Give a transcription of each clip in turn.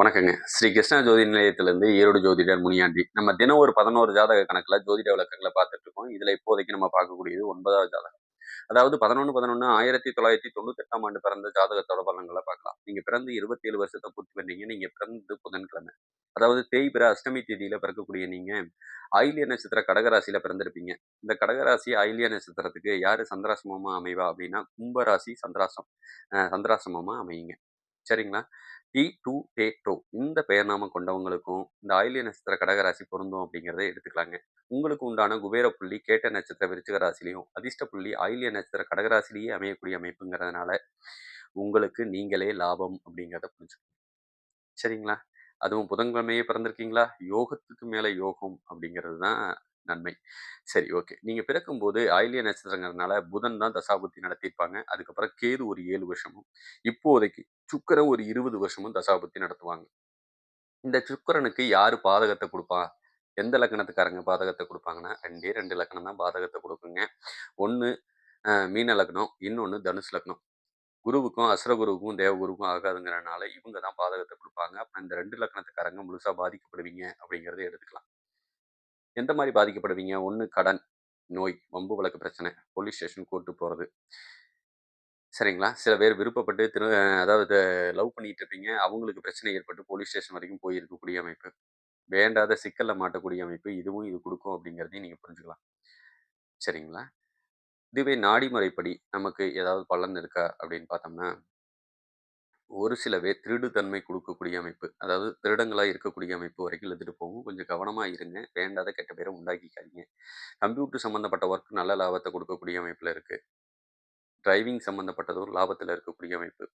வணக்கங்க. ஸ்ரீ கிருஷ்ணா ஜோதி நிலையத்திலிருந்து ஈரோடு ஜோதிடர் முனியாண்டி. நம்ம தினம் ஒரு பதினோரு ஜாதக கணக்கில் ஜோதிட விளக்கங்களை பார்த்துட்டு இருக்கோம். இதில் இப்போதைக்கு நம்ம பார்க்கக்கூடியது ஒன்பதாவது ஜாதகம். அதாவது பதினொன்று பதினொன்று ஆயிரத்தி தொள்ளாயிரத்தி தொண்ணூத்தெட்டாம் ஆண்டு பிறந்த ஜாதகத்தோட பலன்களை பார்க்கலாம். நீங்க பிறந்து இருபத்தி ஏழு வருஷத்தை பூர்த்தி பண்ணீங்க. நீங்கள் பிறந்து புதன்கிழமை. அதாவது தேய்பிற அஷ்டமி தேதியில பிறக்கக்கூடிய நீங்க ஐலிய நட்சத்திர கடகராசியில் பிறந்திருப்பீங்க. இந்த கடகராசி ஐலிய நட்சத்திரத்துக்கு யாரு சந்திராசிரமமாக அமைவா அப்படின்னா கும்பராசி சந்திராசம் சந்திராசிரமமாக அமையுங்க. சரிங்களா? டி டூ டே டோ இந்த பெயர்நாம கொண்டவங்களுக்கும் இந்த ஆயிலிய நட்சத்திர கடகராசி பொருந்தும் அப்படிங்கிறத எடுத்துக்கலாங்க. உங்களுக்கு உண்டான குபேர புள்ளி கேட்ட நட்சத்திர விருச்சிக ராசிலையும் அதிர்ஷ்ட புள்ளி ஆயிலிய நட்சத்திர கடகராசிலேயே அமையக்கூடிய அமைப்புங்கிறதுனால உங்களுக்கு நீங்களே லாபம் அப்படிங்கிறத புரிஞ்சுக்கணும். சரிங்களா? அதுவும் புதன்கிழமையே பிறந்திருக்கீங்களா? யோகத்துக்கு மேலே யோகம் அப்படிங்கிறது தான் நன்மை. சரி ஓகே. நீங்க பிறக்கும்போது ஆயிலிய நட்சத்திரங்கிறதுனால புதன் தான் தசாபுத்தி நடத்தியிருப்பாங்க. அதுக்கப்புறம் கேது ஒரு ஏழு வருஷமும். இப்போதைக்கு சுக்கரன் ஒரு இருபது வருஷமும் தசாபத்தி நடத்துவாங்க. இந்த சுக்கரனுக்கு யார் பாதகத்தை கொடுப்பா? எந்த லக்கணத்துக்காரங்க பாதகத்தை கொடுப்பாங்கன்னா ரெண்டே ரெண்டு லக்கணம் தான் பாதகத்தை கொடுக்குங்க. ஒன்று மீன லக்னம் இன்னொன்று தனுஷ் லக்னம் குருவுக்கும் அசுரகுருவுக்கும் தேவகுருவுக்கும் ஆகாதுங்கிறனால இவங்க தான் பாதகத்தை கொடுப்பாங்க. அப்புறம் இந்த ரெண்டு லக்னத்துக்காரங்க முழுசாக பாதிக்கப்படுவீங்க அப்படிங்கிறத எடுத்துக்கலாம். எந்த மாதிரி பாதிக்கப்படுவீங்க? ஒன்று கடன் நோய் வம்பு வழக்கு பிரச்சனை போலீஸ் ஸ்டேஷன் கூட்டு போகிறது சரிங்களா? சில பேர் விருப்பப்பட்டு திரு அதாவது லவ் பண்ணிட்டு இருப்பீங்க அவங்களுக்கு பிரச்சனை ஏற்பட்டு போலீஸ் ஸ்டேஷன் வரைக்கும் போயிருக்கக்கூடிய அமைப்பு. வேண்டாத சிக்கலில் மாட்டக்கூடிய அமைப்பு இதுவும் இது கொடுக்கும் அப்படிங்கிறதையும் நீங்கள் புரிஞ்சுக்கலாம். சரிங்களா? இதுவே நாடிமுறைப்படி நமக்கு ஏதாவது பலன் இருக்கா அப்படின்னு பார்த்தோம்னா ஒரு சில பேர் திருடுத்தன்மை கொடுக்கக்கூடிய அமைப்பு அதாவது திருடங்களாக இருக்கக்கூடிய அமைப்பு வரைக்கும் எடுத்துகிட்டு போகும். கொஞ்சம் கவனமாக இருங்க. வேண்டாத கெட்ட பேரை உண்டாக்கிக்காதீங்க. கம்ப்யூட்டர் சம்மந்தப்பட்ட ஒர்க் நல்ல லாபத்தை கொடுக்கக்கூடிய அமைப்பில் இருக்குது டிரைவிங் சம்மந்தப்பட்டதும் லாபத்தில் இருக்கக்கூடிய அமைப்பு.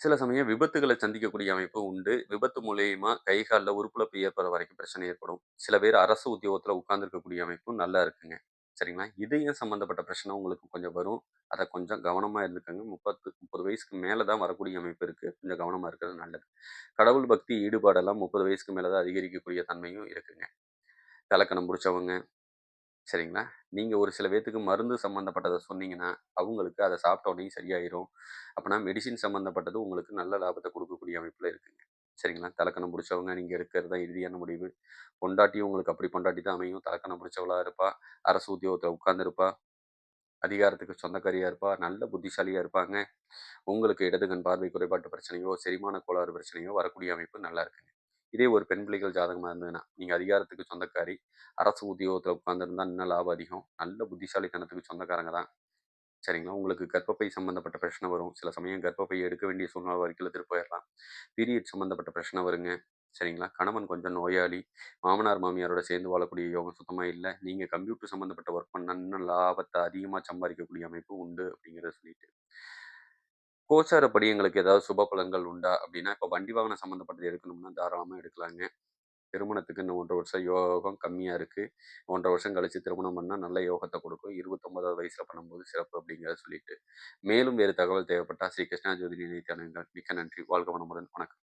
சில சமயம் விபத்துகளை சந்திக்கக்கூடிய அமைப்பு உண்டு. விபத்து மூலயமா கை காலில் உறுப்புழப்பு ஏற்படுற வரைக்கும் பிரச்சனை ஏற்படும். சில பேர் அரசு உத்தியோகத்தில் உட்கார்ந்துருக்கக்கூடிய அமைப்பும் நல்லா இருக்குங்க. சரிங்களா? இதயம் சம்மந்தப்பட்ட பிரச்சனை உங்களுக்கு கொஞ்சம் வரும். அதை கொஞ்சம் கவனமாக இருந்துக்கோங்க. முப்பத்து முப்பது வயசுக்கு மேலே தான் வரக்கூடிய அமைப்பு இருக்குது கொஞ்சம் கவனமாக இருக்கிறது நல்லது. கடவுள் பக்தி ஈடுபாடெல்லாம் முப்பது வயசுக்கு மேலே தான் அதிகரிக்கக்கூடிய தன்மையும் இருக்குங்க. தலக்கணம் பிடிச்சவங்க சரிங்களா? நீங்கள் ஒரு சில பேர்த்துக்கு மருந்து சம்மந்தப்பட்டதை சொன்னீங்கன்னா அவங்களுக்கு அதை சாப்பிட்ட உடனே சரியாயிரும். அப்படின்னா மெடிசின் சம்மந்தப்பட்டது உங்களுக்கு நல்ல லாபத்தை கொடுக்கக்கூடிய அமைப்பில் இருக்குங்க. சரிங்களா? தலக்கணம் பிடிச்சவங்க நீங்கள் இருக்கிறது தான் இறுதியான முடிவு. பொண்டாட்டியும் உங்களுக்கு அப்படி பொண்டாட்டி தான் அமையும். தலக்கணம் பிடிச்சவளாக இருப்பா. அரசு உத்தியோகத்தில் உட்கார்ந்துருப்பா. அதிகாரத்துக்கு சொந்தக்காரியாக இருப்பா. நல்ல புத்திசாலியாக இருப்பாங்க. உங்களுக்கு இடது கண் பார்வை குறைபாட்டு பிரச்சனையோ செரிமான கோளாறு பிரச்சனையோ வரக்கூடிய அமைப்பு நல்லா இருக்குங்க. இதே ஒரு பெண் பிள்ளைகள் ஜாதகமாக இருந்ததுன்னா நீங்கள் அதிகாரத்துக்கு சொந்தக்காரி அரசு உத்தியோகத்தில் உட்காந்துருந்தா இன்னும் லாபம் அதிகம். நல்ல புத்திசாலித்தனத்துக்கு சொந்தக்காரங்க தான். சரிங்களா? உங்களுக்கு கர்ப்பப்பை சம்மந்தப்பட்ட பிரச்சனை வரும். சில சமயம் கர்ப்பப்பை எடுக்க வேண்டிய சூழ்நிலை வரைக்கும் எடுத்துகிட்டு போயிடலாம். பீரியட் சம்மந்தப்பட்ட பிரச்சனை வருங்க. சரிங்களா? கணவன் கொஞ்சம் நோயாளி. மாமனார் மாமியாரோட சேர்ந்து வாழக்கூடிய யோகம் சுத்தமாக இல்லை. நீங்கள் கம்ப்யூட்டர் சம்மந்தப்பட்ட ஒர்க் பண்ணால் இன்னும் லாபத்தை அதிகமாக சம்பாதிக்கக்கூடிய அமைப்பு உண்டு அப்படிங்கிறத சொல்லிட்டு. கோச்சாரப்படி எங்களுக்கு ஏதாவது சுப பலன்கள் உண்டா? அப்படின்னா இப்போ வண்டி வாகனம் சம்மந்தப்பட்டது எடுக்கணும்னா தாராளமாக எடுக்கலாங்க. திருமணத்துக்கு இன்னும் ஒன்றரை வருஷம் யோகம் கம்மியாக இருக்குது ஒன்றரை வருஷம் கழித்து திருமணம் பண்ணால் நல்ல யோகத்தை கொடுக்கும். இருபத்தொம்பதாவது வயசில் பண்ணும்போது சிறப்பு அப்படிங்கிறத சொல்லிட்டு. மேலும் வேறு தகவல் தேவைப்பட்டால் ஸ்ரீ கிருஷ்ணா ஜோதி நினைத்தானுங்கள் மிக்க நன்றி. வாழ்க வனமுடன் வணக்கம்.